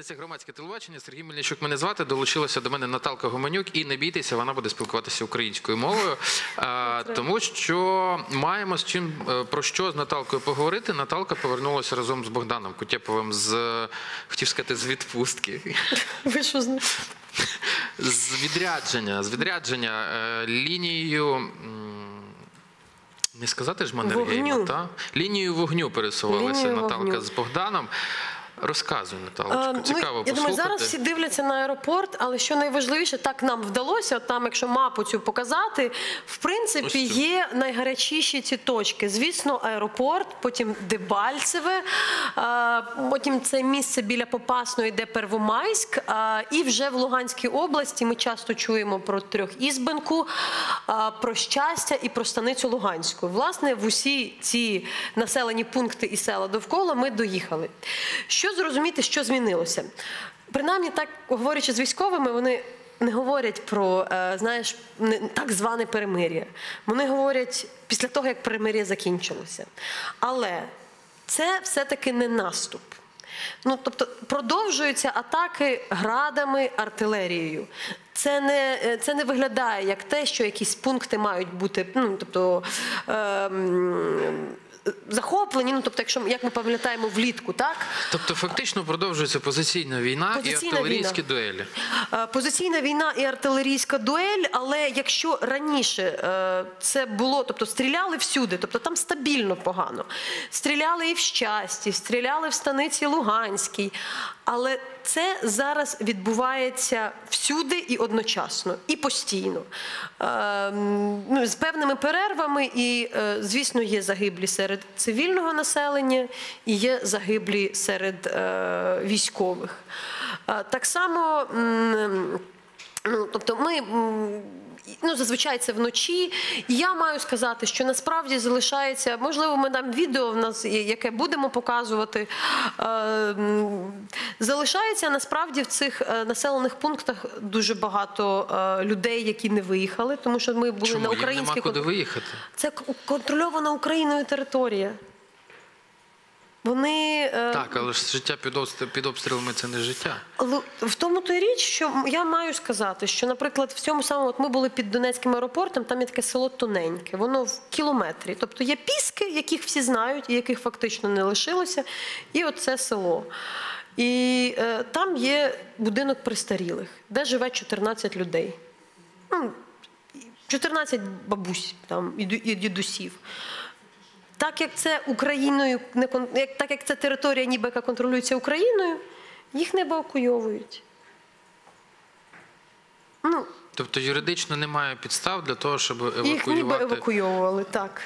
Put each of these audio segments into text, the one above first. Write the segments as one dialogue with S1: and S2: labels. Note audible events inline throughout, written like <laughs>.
S1: дивитеся громадське телебачення. Сергій Мельничук мене звати. Долучилася до мене Наталка Гуменюк. І не бійтеся, вона буде спілкуватися українською мовою, тому що маємо з чим е, про що з Наталкою поговорити. Наталка повернулася разом з Богданом Кутєповим з хотів сказати з відпустки. <laughs>
S2: Ви що знаєте?
S1: З відрядження, з відрядження е, лінією. Не сказати ж Маннергейма, та? Лінією вогню пересувалася Наталка
S2: вогню.
S1: з Богданом. Розказуй, Наталочко,
S2: А, ну,
S1: цікаво
S2: я думаю, зараз всі дивляться на аеропорт, але що найважливіше, так нам вдалося. От там, якщо мапу цю показати, в принципі, є найгарячіші ці точки. Звісно, аеропорт, потім Дебальцеве, потім це місце біля Попасної, де Первомайськ. І вже в Луганській області ми часто чуємо про трьохізбенку, про щастя і про станицю Луганську. Власне, в усі ці населені пункти і села довкола ми доїхали. Що зрозуміти, що змінилося? Принаймні, так говорячи з військовими, вони не говорять про е, знаєш, так зване перемир'я. Вони говорять після того, як перемир'я закінчилося. Але це все-таки не наступ. Ну, тобто продовжуються атаки градами, артилерією. Це не, е, це не виглядає як те, що якісь пункти мають бути. Ну, тобто, ем, захоплені. Ну, тобто, якщо як ми пам'ятаємо влітку, так
S1: Тобто, фактично продовжується позиційна війна
S2: Позиційна
S1: і артилерійські
S2: війна.
S1: дуелі.
S2: Е, Позиційна війна і артилерійська дуель, але якщо раніше е, це було, тобто стріляли всюди, тобто там стабільно погано. Стріляли і в щасті, стріляли в станиці Луганській. Але це зараз відбувається всюди і одночасно, і постійно. Е, м, ну, з певними перервами, і, е, звісно, є загиблі серед цивільного населення, і є загиблі серед е, військових. Е, Так само. Ну, тобто ми ну, зазвичай це вночі. Я маю сказати, що насправді залишається, можливо, ми там відео в нас, яке будемо показувати. е, Залишається насправді в цих е, населених пунктах дуже багато е, людей, які не виїхали, тому що ми були
S1: Чому
S2: на
S1: їм нема куди виїхати?
S2: це контрольована Україною територія. Вони е,
S1: Так, але ж життя під обстріл- під обстрілами це не життя.
S2: В тому то й річ, що я маю сказати, що, наприклад, в цьому самому, от ми були під Донецьким аеропортом, там є таке село тоненьке, воно в кілометрі. Тобто є піски, яких всі знають, і яких фактично не лишилося, і оце село. І е, там є будинок престарілих, де живе 14 людей. Ну, 14 бабусь там і дідусів. Так як це Україною так як це територія, ніби яка контролюється Україною, їх не евакуйовують. Ну,
S1: Тобто юридично немає підстав для того, щоб
S2: їх ніби евакуйовували, так.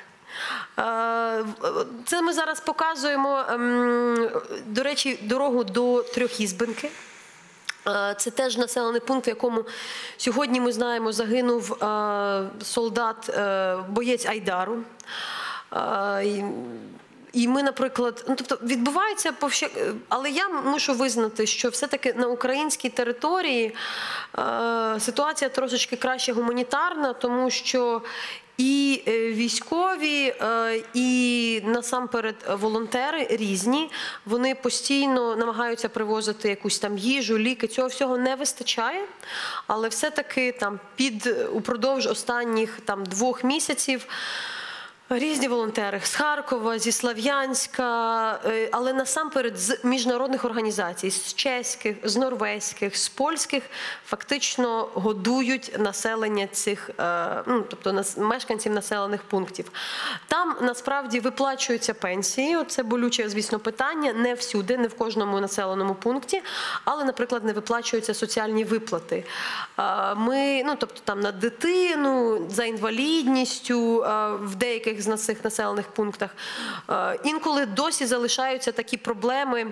S2: Це ми зараз показуємо, ем, до речі, дорогу до Трьохізбенки. Е, Це теж населений пункт, в якому сьогодні ми знаємо, загинув солдат, е, боєць Айдару. І- І ми, наприклад, ну тобто відбувається повще... але я мушу визнати, що все-таки на українській території е, ситуація трошечки краще гуманітарна, тому що і е, військові, е, і насамперед волонтери різні. Вони постійно намагаються привозити якусь там їжу, ліки. Цього всього не вистачає. Але все-таки там під упродовж останніх там двох місяців. Різні волонтери з Харкова, зі Слав'янська, е, але насамперед з міжнародних організацій, з чеських, з норвезьких, з польських, фактично годують населення цих, е, ну тобто мешканців населених пунктів. Там насправді виплачуються пенсії. Це болюче, звісно, питання. Не всюди, не в кожному населеному пункті, але, наприклад, не виплачуються соціальні виплати. Е, Ми, ну тобто там на дитину, за інвалідністю в деяких з цих населених пунктах. Е, Інколи досі залишаються такі проблеми.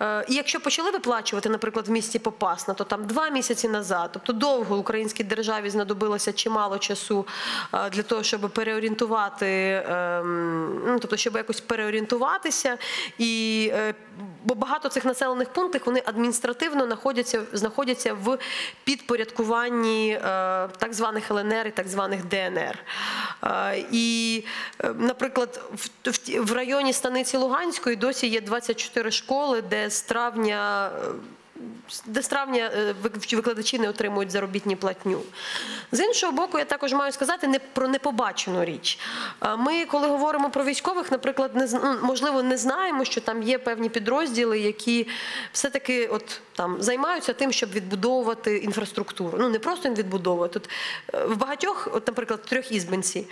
S2: Е, І якщо почали виплачувати, наприклад, в місті Попасна, то там два місяці назад, тобто довго українській державі знадобилося чимало часу е, для того, щоб переорієнтувати, ем, ну тобто, щоб якось переорієнтуватися. І бо багато цих населених пунктів вони адміністративно знаходяться, знаходяться в підпорядкуванні так званих ЛНР і так званих ДНР. І, наприклад, в, районі станиці Луганської досі є 24 школи, де з травня. е, де з травня е, викладачі не отримують заробітні платню. З іншого боку, я також маю сказати не про непобачену річ. Ми, коли говоримо про військових, наприклад, не можливо, не знаємо, що там є певні підрозділи, які все-таки от там займаються тим, щоб відбудовувати інфраструктуру. Ну не просто відбудовувати. Тут е, в багатьох, от, наприклад, трьох ізбинці,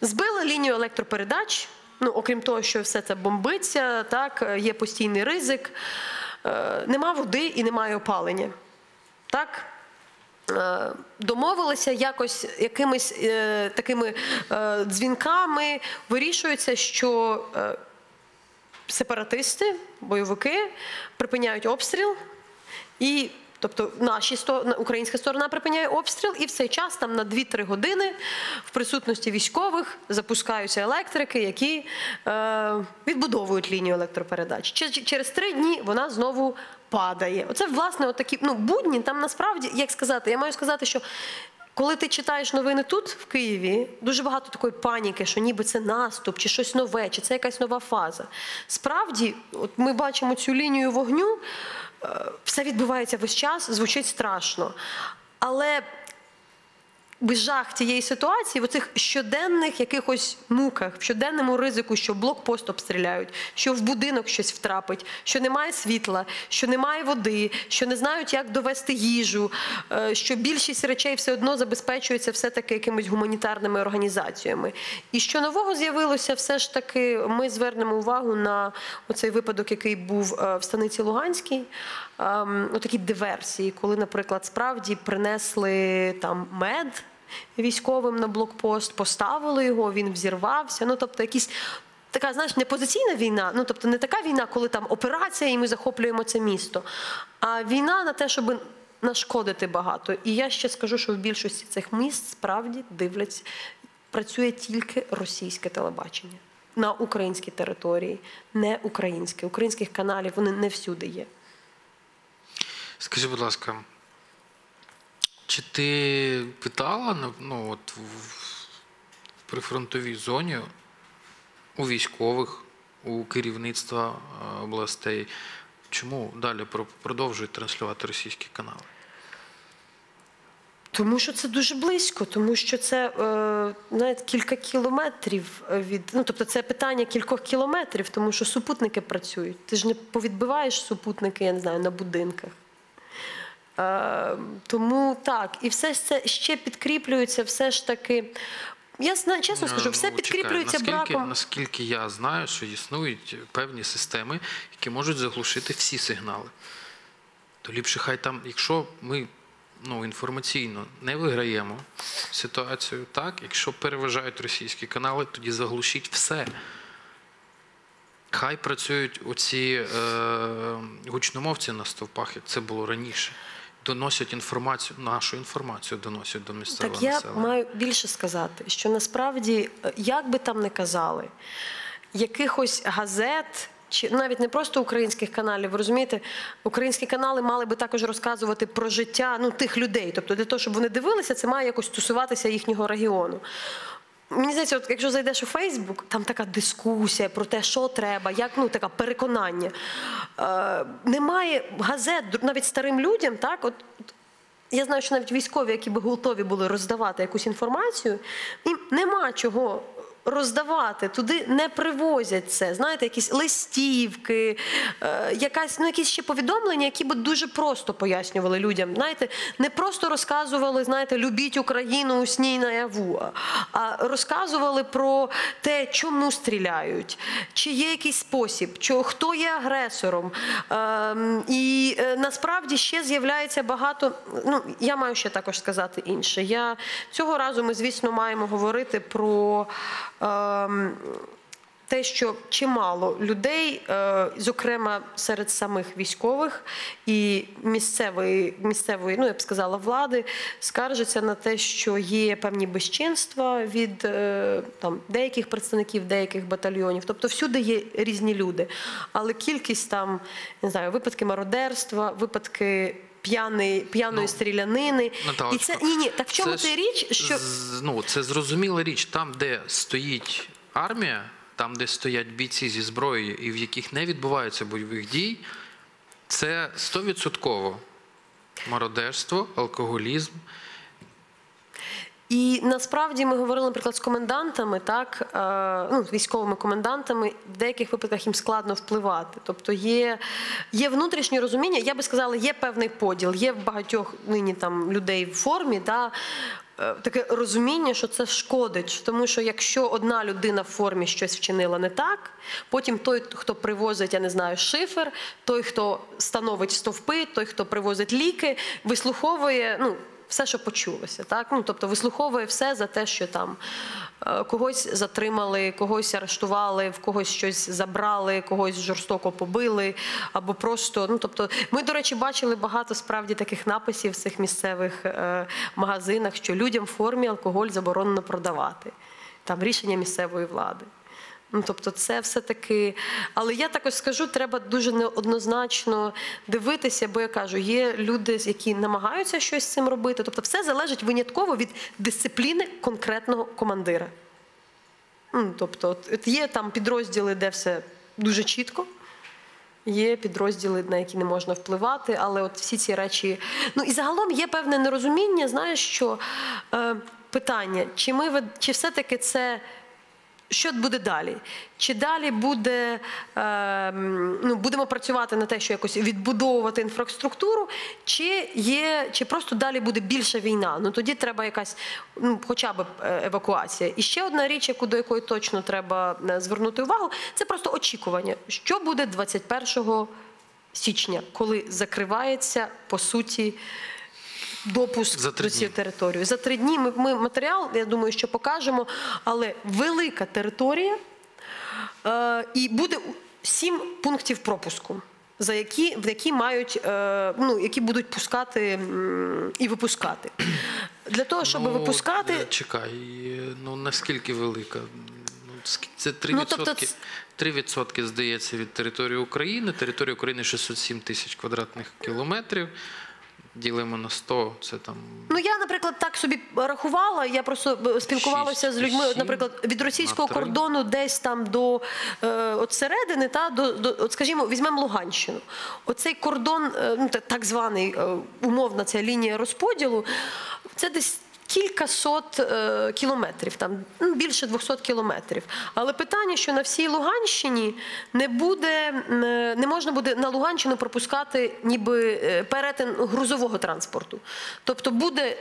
S2: збили лінію електропередач. Ну, окрім того, що все це бомбиться, так е, є постійний ризик. Е, Нема води і немає опалення. Так? Е, Домовилися якось якимись е, такими е, дзвінками, вирішується, що сепаратисти, бойовики припиняють обстріл і. Тобто наші українська сторона припиняє обстріл, і в цей час там на 2-3 години в присутності військових запускаються електрики, які е, відбудовують лінію електропередач. Через три дні вона знову падає. Оце власне отакі ну, будні. Там насправді, як сказати, я маю сказати, що коли ти читаєш новини тут, в Києві, дуже багато такої паніки, що ніби це наступ, чи щось нове, чи це якась нова фаза. Справді, от ми бачимо цю лінію вогню, все відбувається весь час, звучить страшно. Але жах цієї ситуації, в оцих щоденних якихось муках, в щоденному ризику, що блокпост обстріляють, що в будинок щось втрапить, що немає світла, що немає води, що не знають, як довести їжу, е, що більшість речей все одно забезпечується все-таки якимись гуманітарними організаціями. І що нового з'явилося, все ж таки ми звернемо увагу на оцей випадок, який був е, в станиці Луганській. Ем, Отакі диверсії, коли, наприклад, справді принесли там мед військовим на блокпост, поставили його, він взірвався. Ну, тобто, якісь. Така, знаєш, не позиційна війна, ну тобто не така війна, коли там операція, і ми захоплюємо це місто, а війна на те, щоб нашкодити багато. І я ще скажу, що в більшості цих міст справді дивляться, працює тільки російське телебачення на українській території, не українське. Українських каналів вони не всюди є.
S1: Скажи, будь ласка, чи ти питала ну, от, в, прифронтовій зоні у військових, у керівництва е, областей, чому далі продовжують транслювати російські канали?
S2: Тому що це дуже близько, тому що це е, навіть кілька кілометрів від. Ну тобто це питання кількох кілометрів, тому що супутники працюють. Ти ж не повідбиваєш супутники, я не знаю, на будинках. Е, тому так, і все це ще підкріплюється, все ж таки. Я чесно скажу, все
S1: Ну,
S2: підкріплюється
S1: наскільки,
S2: браком.
S1: Наскільки я знаю, що існують певні системи, які можуть заглушити всі сигнали. То ліпше хай там, якщо ми ну, інформаційно не виграємо ситуацію, так, якщо переважають російські канали, тоді заглушіть все. Хай працюють оці е, гучномовці на стовпах, як це було раніше. Доносять інформацію, нашу інформацію доносять до місцевого
S2: Так я маю більше сказати, що насправді, е, як би там не казали, якихось газет. Чи навіть не просто українських каналів, ви розумієте, українські канали мали би також розказувати про життя ну, тих людей. Тобто, для того, щоб вони дивилися, це має якось стосуватися їхнього регіону. Мені здається, от якщо зайдеш у Фейсбук, там така дискусія про те, що треба, як ну таке переконання. Е, немає газет, навіть старим людям, так от. я знаю, що навіть військові, які би готові були роздавати якусь інформацію, їм нема чого роздавати. Туди не привозять це. Знаєте, якісь листівки, е, якась, ну, якісь ще повідомлення, які би дуже просто пояснювали людям. Знаєте, не просто розказували, знаєте, любіть Україну у сні наяву, а розказували про те, чому стріляють, чи є якийсь спосіб, хто є агресором. Ем, і е, насправді ще з'являється багато. Ну, я маю ще також сказати інше. Я цього разу ми, звісно, маємо говорити про. Ем, те, що чимало людей, е, зокрема серед самих військових і місцевої, місцевої, ну я б сказала, влади, скаржаться на те, що є певні безчинства від е, там деяких представників деяких батальйонів. Тобто всюди є різні люди, але кількість там не знаю, випадки мародерства, випадки. П'яної п'яної
S1: Ну,
S2: стрілянини, і це ні, ні. Так в чому
S1: це
S2: річ? Що
S1: з- ну, це зрозуміла річ. Там, де стоїть армія, там, де стоять бійці зі зброєю, і в яких не відбуваються бойових дій, Це стовідсотково мародерство, алкоголізм.
S2: І насправді ми говорили, наприклад, з комендантами, так е, ну, з військовими комендантами, в деяких випадках їм складно впливати. Тобто є, є внутрішнє розуміння, я би сказала, є певний поділ, є в багатьох нині там людей в формі, да, е, таке розуміння, що це шкодить. Тому що якщо одна людина в формі щось вчинила не так, потім той, хто привозить, я не знаю, шифер, той, хто становить стовпи, той, хто привозить ліки, вислуховує. ну, все, що почулося, так ну тобто вислуховує все за те, що там е, когось затримали, когось арештували, в когось щось забрали, когось жорстоко побили, або просто ну тобто, ми, до речі, бачили багато справді таких написів в цих місцевих е, магазинах, що людям в формі алкоголь заборонено продавати. Там рішення місцевої влади. Ну, тобто, це все-таки. Але я також скажу, треба дуже неоднозначно дивитися, бо я кажу, є люди, які намагаються щось з цим робити. Тобто, все залежить винятково від дисципліни конкретного командира. Ну, тобто, є там підрозділи, де все дуже чітко. Є підрозділи, на які не можна впливати, але от всі ці речі. Ну і загалом є певне нерозуміння. Знаєш, що е, питання, чи все-таки це. Що буде далі? Чи далі буде, е, ну, будемо працювати на те, що якось відбудовувати інфраструктуру, чи є, чи просто далі буде більша війна? Ну тоді треба якась, ну, хоча б е, евакуація. І ще одна річ, яку до якої точно треба е, звернути увагу, це просто очікування, що буде 21 січня, коли закривається по суті. Допуск
S1: За
S2: до цієї території. За три дні ми, ми матеріал, я думаю, що покажемо, але велика територія, е, і буде сім пунктів пропуску, за які, в які мають, е, ну, які будуть пускати і випускати. Для того, щоб
S1: Ну,
S2: випускати,
S1: е, Чекай, е, ну наскільки велика? Ну, Це 3%,
S2: Ну, тобто
S1: 3% здається від території України. Територія України 607 тисяч квадратних кілометрів. Ділимо на 100, це там
S2: Ну я, наприклад, так собі рахувала. Я просто спілкувалася спілкувалася з людьми. От, наприклад, від російського кордону десь там до е, от середини, та до, до от, скажімо, візьмемо Луганщину. Оцей кордон, е, ну та- так званий е, умовна ця лінія розподілу, це десь. Кілька сот е, кілометрів, там ну, більше 200 кілометрів. Але питання, що на всій Луганщині не буде, е, не можна буде на Луганщину пропускати ніби е, перетин грузового транспорту. Тобто буде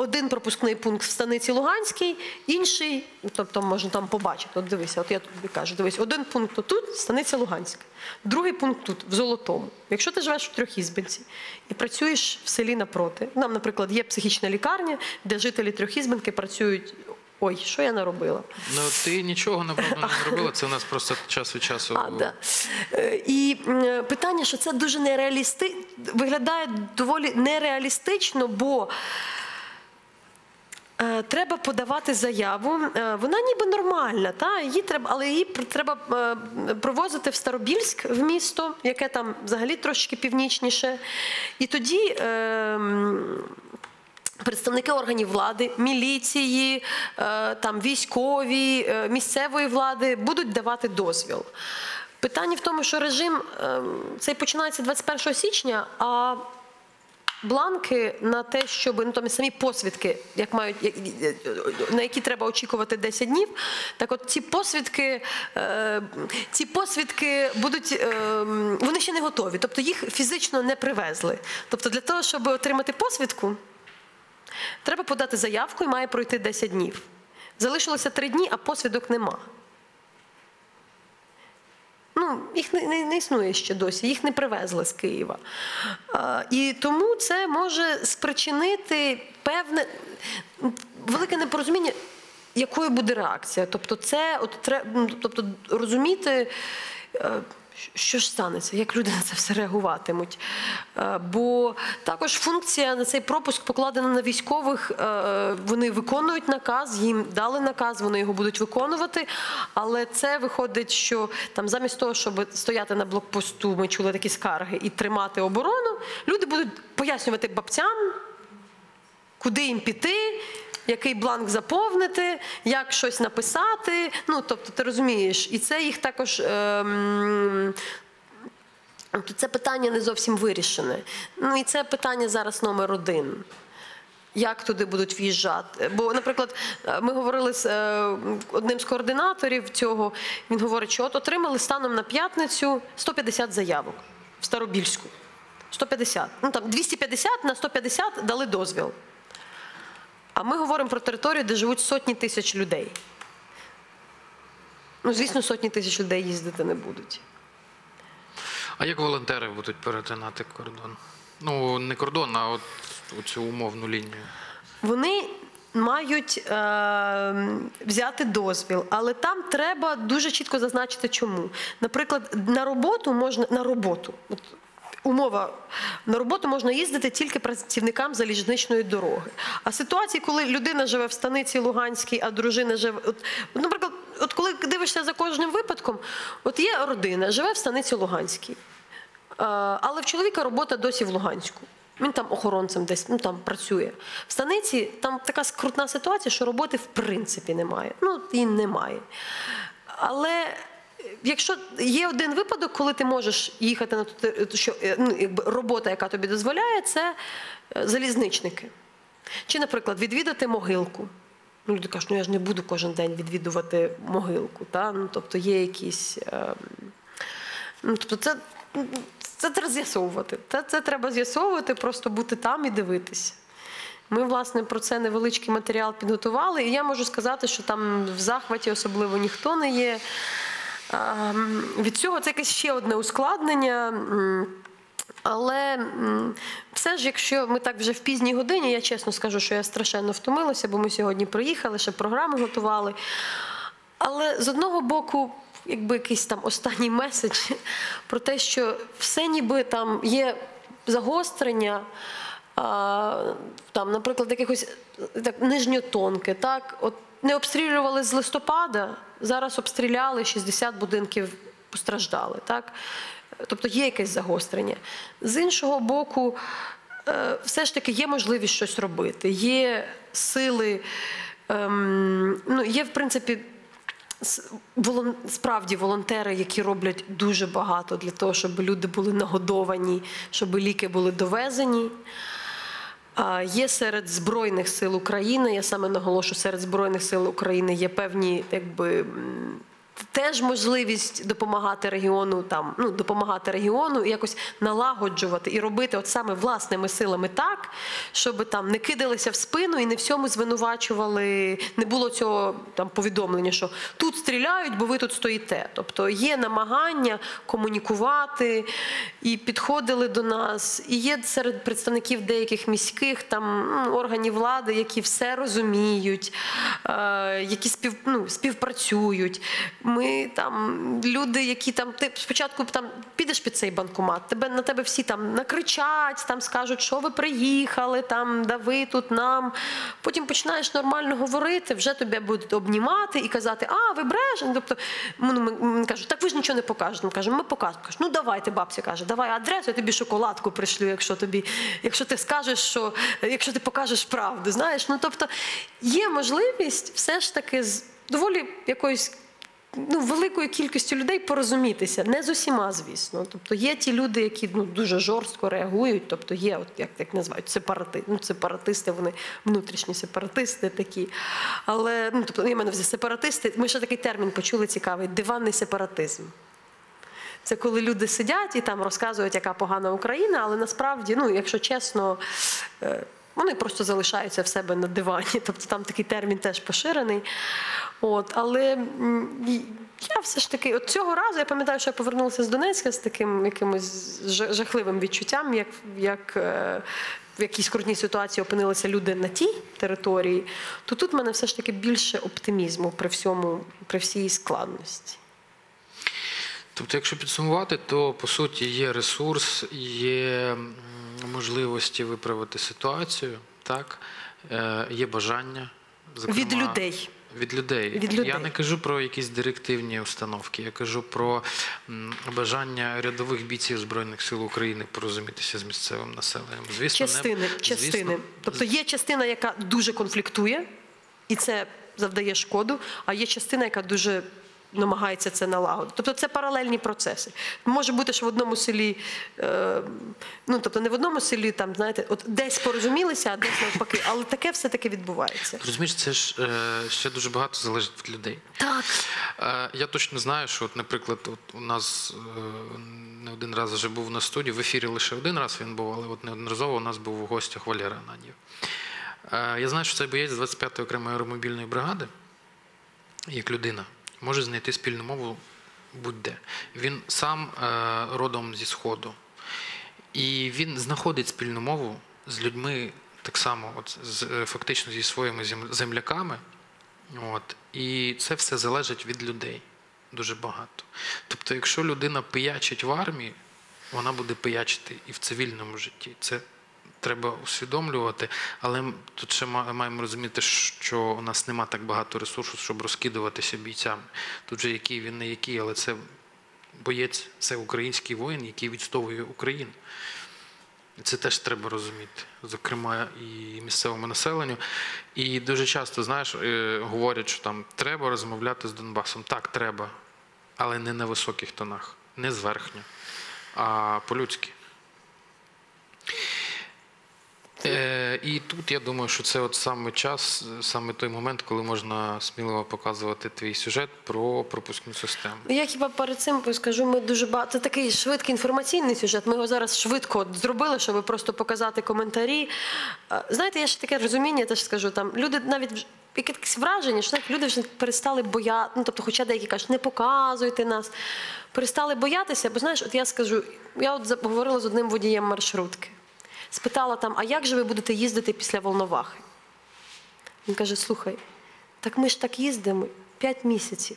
S2: один пропускний пункт в станиці Луганській, інший, тобто можна там побачити. От дивися, от я тобі кажу, дивись, один пункт тут, станиця Луганська, другий пункт тут, в Золотому. Якщо ти живеш в трьохізбинці і працюєш в селі напроти, нам, наприклад, є психічна лікарня, де жителі трьохізбинки працюють. Ой, що я наробила?
S1: ну ти нічого напевно не зробила. Це у нас просто час від часу.
S2: А, да. Е, І питання, що це дуже нереалісти... виглядає доволі нереалістично, бо треба подавати заяву. Е, Вона ніби нормальна, та? Її треба, але її треба е, провозити в Старобільськ в місто, яке там взагалі трошки північніше. І тоді. е, Представники органів влади, міліції, е, там військові, е, місцевої влади будуть давати дозвіл. Питання в тому, що режим е, цей починається 21 січня, а бланки на те, щоб ну там самі посвідки, як мають як- на які треба очікувати 10 днів. Так, от ці посвідки, е, ці посвідки будуть е, вони ще не готові, тобто їх фізично не привезли. Тобто, для того, щоб отримати посвідку. Треба подати заявку і має пройти 10 днів. Залишилося 3 дні, а посвідок нема. Ну, їх не, не, не існує ще досі, їх не привезли з Києва. А, і тому це може спричинити певне велике непорозуміння, якою буде реакція. Тобто, це от, тре- ну, тобто, розуміти. Що ж станеться, як люди на це все реагуватимуть? Е, Бо також функція на цей пропуск покладена на військових. е, Вони виконують наказ, їм дали наказ, вони його будуть виконувати. Але це виходить, що там замість того, щоб стояти на блокпосту, ми чули такі скарги і тримати оборону, люди будуть пояснювати бабцям, куди їм піти, який бланк заповнити, як щось написати. Ну, тобто, ти розумієш, і це їх також. Ем, то це питання не зовсім вирішене. Ну і це питання зараз номер один. Як туди будуть в'їжджати? Бо, наприклад, е, ми говорили з е, одним з координаторів цього. Він говорить, що от отримали станом на п'ятницю 150 заявок в Старобільську. 150. Ну там 250 на 150 дали дозвіл. А ми говоримо про територію, де живуть сотні тисяч людей. Ну, звісно, сотні тисяч людей їздити не будуть.
S1: А як волонтери будуть перетинати кордон? Ну, не кордон, а от цю умовну лінію.
S2: Вони мають е, взяти дозвіл, але там треба дуже чітко зазначити, чому. Наприклад, на роботу можна на роботу. От, Умова на роботу можна їздити тільки працівникам залізничної дороги. А ситуації, коли людина живе в станиці Луганській, а дружина живе. От, от, наприклад, от коли дивишся за кожним випадком, от є родина, живе в станиці Луганській, але в чоловіка робота досі в Луганську. Він там охоронцем десь ну там працює. В станиці там така скрутна ситуація, що роботи в принципі немає. Ну і немає. Але якщо є один випадок, коли ти можеш їхати на ту що е, ну, якби робота, яка тобі дозволяє, це е, залізничники. Чи, наприклад, відвідати могилку. Ну, люди кажуть, ну я ж не буду кожен день відвідувати могилку. Та? Ну, тобто є якісь. Е, Ну, тобто це, це треба з'ясовувати. Це, це треба з'ясовувати, просто бути там і дивитися. Ми, власне, про це невеличкий матеріал підготували, і я можу сказати, що там в захваті особливо ніхто не є. А, м, Від цього це якесь ще одне ускладнення. Але все ж, якщо ми так вже в пізній годині, я чесно скажу, що я страшенно втомилася, бо ми сьогодні приїхали, ще програму готували. Але з одного боку, якби якийсь там останній меседж про те, що все ніби там є загострення, там, наприклад, якихось так, нижньотонке, так, от не обстрілювали з листопада, зараз обстріляли 60 будинків постраждали. Так? Тобто є якесь загострення. З іншого боку, е, все ж таки є можливість щось робити, є сили, ем, ну, є, в принципі, справді волонтери, які роблять дуже багато для того, щоб люди були нагодовані, щоб ліки були довезені. Є серед Збройних сил України, я саме наголошу, серед Збройних сил України є певні, якби. Теж можливість допомагати регіону, там ну допомагати регіону, якось налагоджувати і робити от саме власними силами так, щоб там не кидалися в спину і не всьому звинувачували. Не було цього там повідомлення, що тут стріляють, бо ви тут стоїте. Тобто є намагання комунікувати і підходили до нас. І є серед представників деяких міських там ну, органів влади, які все розуміють, е, які спів, ну, співпрацюють. Ми там люди, які там ти спочатку там підеш під цей банкомат, тебе на тебе всі там накричать, там скажуть, що ви приїхали, там да ви тут нам. Потім починаєш нормально говорити, вже тебе будуть обнімати і казати, а ви брешете. Тобто ну, ми, ми кажуть, так ви ж нічого не покажете. Ми кажемо, ми покажемо. Кажуть, ну давайте, бабця каже, давай адресу, я тобі шоколадку пришлю, якщо тобі, якщо ти скажеш, що якщо ти покажеш правду. Знаєш, ну тобто є можливість все ж таки з доволі якоюсь ну, великою кількістю людей порозумітися. Не з усіма, звісно. Тобто є ті люди, які ну, дуже жорстко реагують, тобто є, от, як, як називають, сепарати. Ну, сепаратисти, вони внутрішні сепаратисти такі. Але ну, тобто, я мене сепаратисти, ми ще такий термін почули цікавий диванний сепаратизм. Це коли люди сидять і там розказують, яка погана Україна, але насправді, ну, якщо чесно, е, вони просто залишаються в себе на дивані. <laughs> Тобто там такий термін теж поширений. От, але я все ж таки, от цього разу я пам'ятаю, що я повернулася з Донецька з таким якимось жахливим відчуттям, як, як е, в якій скрутній ситуації опинилися люди на тій території, то тут в мене все ж таки більше оптимізму при всьому, при всій складності.
S1: Тобто, якщо підсумувати, то по суті є ресурс, є можливості виправити ситуацію, так? Е, є бажання. зокрема,
S2: Від людей.
S1: Від людей.
S2: Від людей.
S1: Я не кажу про якісь директивні установки, я кажу про бажання рядових бійців Збройних сил України порозумітися з місцевим населенням. Звісно,
S2: частини,
S1: не,
S2: частини.
S1: Звісно,
S2: Тобто є частина, яка дуже конфліктує, і це завдає шкоду, а є частина, яка дуже намагається це налагодити. Тобто це паралельні процеси. Може бути, що в одному селі, е, ну тобто не в одному селі, там знаєте, от десь порозумілися, а десь навпаки, але таке все таки відбувається.
S1: Розумієш, це ж е, ще дуже багато залежить від людей.
S2: Так.
S1: Е, Я точно знаю, що, от, наприклад, от у нас не один раз вже був на студії, в ефірі лише один раз він був, але от неодноразово у нас був у гостях Валера Ананів. Я знаю, що цей боєць з 25-ї окремої аеромобільної бригади, як людина, може знайти спільну мову будь-де. Він сам е, родом зі Сходу. І він знаходить спільну мову з людьми так само, от, з, е, фактично зі своїми земляками. От. І це все залежить від людей дуже багато. Тобто, якщо людина пиячить в армії, вона буде пиячити і в цивільному житті. Це треба усвідомлювати, але тут ще маємо розуміти, що у нас нема так багато ресурсу, щоб розкидуватися бійцями. Тут же який він не який, але це боєць, це український воїн, який відстовує Україну. Це теж треба розуміти, зокрема і місцевому населенню. І дуже часто, знаєш, е, говорять, що там треба розмовляти з Донбасом. Так, треба, але не на високих тонах, не зверхньо, а по-людськи. Е, і тут я думаю, що це от саме час, саме той момент, коли можна сміливо показувати твій сюжет про пропускну систему.
S2: Я хіба перед цим скажу, ми дуже багато. Це такий швидкий інформаційний сюжет. Ми його зараз швидко зробили, щоб просто показати коментарі. Е, Знаєте, я ще таке розуміння, теж скажу там. Люди навіть яке враження, що знаєте, люди вже перестали бояти. Ну тобто, хоча деякі кажуть, не показуйте нас. Перестали боятися, бо знаєш, от я скажу, я от говорила з одним водієм маршрутки. Спитала там, а як же ви будете їздити після Волновахи? Він каже: слухай, так ми ж так їздимо 5 місяців.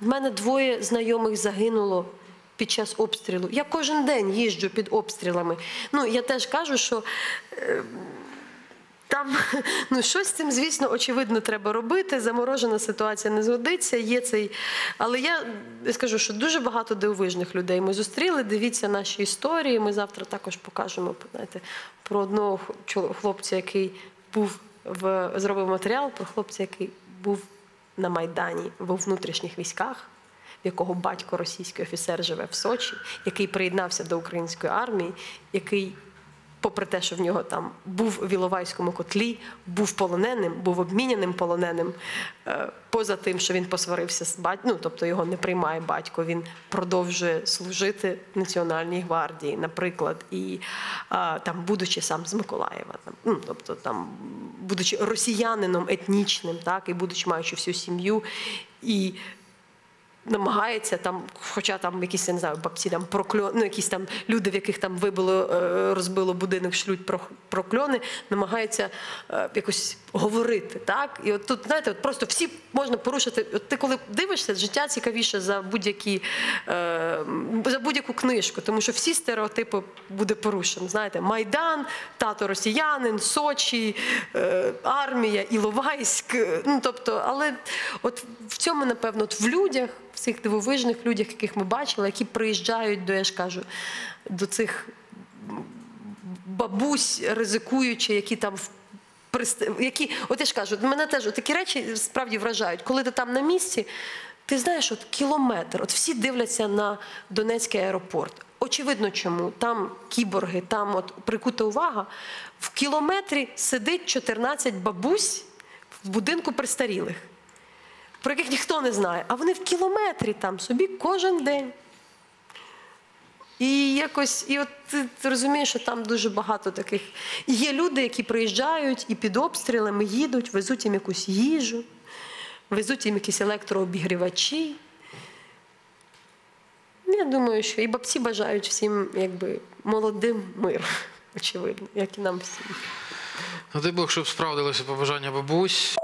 S2: В мене двоє знайомих загинуло під час обстрілу. Я кожен день їжджу під обстрілами. Ну, я теж кажу, що е, там <laughs> ну, щось цим, звісно, очевидно, треба робити. Заморожена ситуація не згодиться. Є цей. Але я скажу, що дуже багато дивовижних людей ми зустріли. Дивіться наші історії. Ми завтра також покажемо знаєте, про одного хлопця, який був в зробив матеріал про хлопця, який був на Майдані, був у внутрішніх військах. В якого батько російський офіцер живе в Сочі, який приєднався до української армії, який попри те, що в нього там був в Іловайському котлі, був полоненим, був обміняним полоненим. е, Поза тим, що він посварився з батьком, ну тобто його не приймає батько, він продовжує служити Національній гвардії, наприклад, і там, будучи сам з Миколаєва, там, ну тобто там, будучи росіянином етнічним, так, і будучи маючи всю сім'ю. І намагається там, хоча там якісь я не знаю, бабці там прокльон, ну якісь там люди, в яких там вибило, е, розбило будинок, шлють про- прокльони, намагаються е, якось говорити. Так? І от тут, знаєте, от просто всі можна порушити. От ти коли дивишся, життя цікавіше за будь-які е, за будь-яку книжку, тому що всі стереотипи буде порушено. Знаєте, Майдан, тато росіянин, Сочі, армія, Іловайськ. Ну тобто, але от в цьому, напевно, от в людях, цих дивовижних людях, яких ми бачили, які приїжджають до, я ж кажу, до цих бабусь, ризикуючи, які там в які, от я ж кажу, мене теж такі речі справді вражають. Коли ти там на місці, ти знаєш, от кілометр, от всі дивляться на Донецький аеропорт. Очевидно, чому там кіборги, там от прикута увага. В кілометрі сидить 14 бабусь в будинку престарілих, про яких ніхто не знає, а вони в кілометрі там собі кожен день. І якось, і от ти, ти розумієш, що там дуже багато таких. І є люди, які приїжджають і під обстрілами їдуть, везуть їм якусь їжу, везуть їм якісь електрообігрівачі. Я думаю, що і бабці бажають всім якби молодим мир, <laughs> очевидно, як і нам всім.
S1: Ну, дай Бог, щоб справдилося побажання бабусь.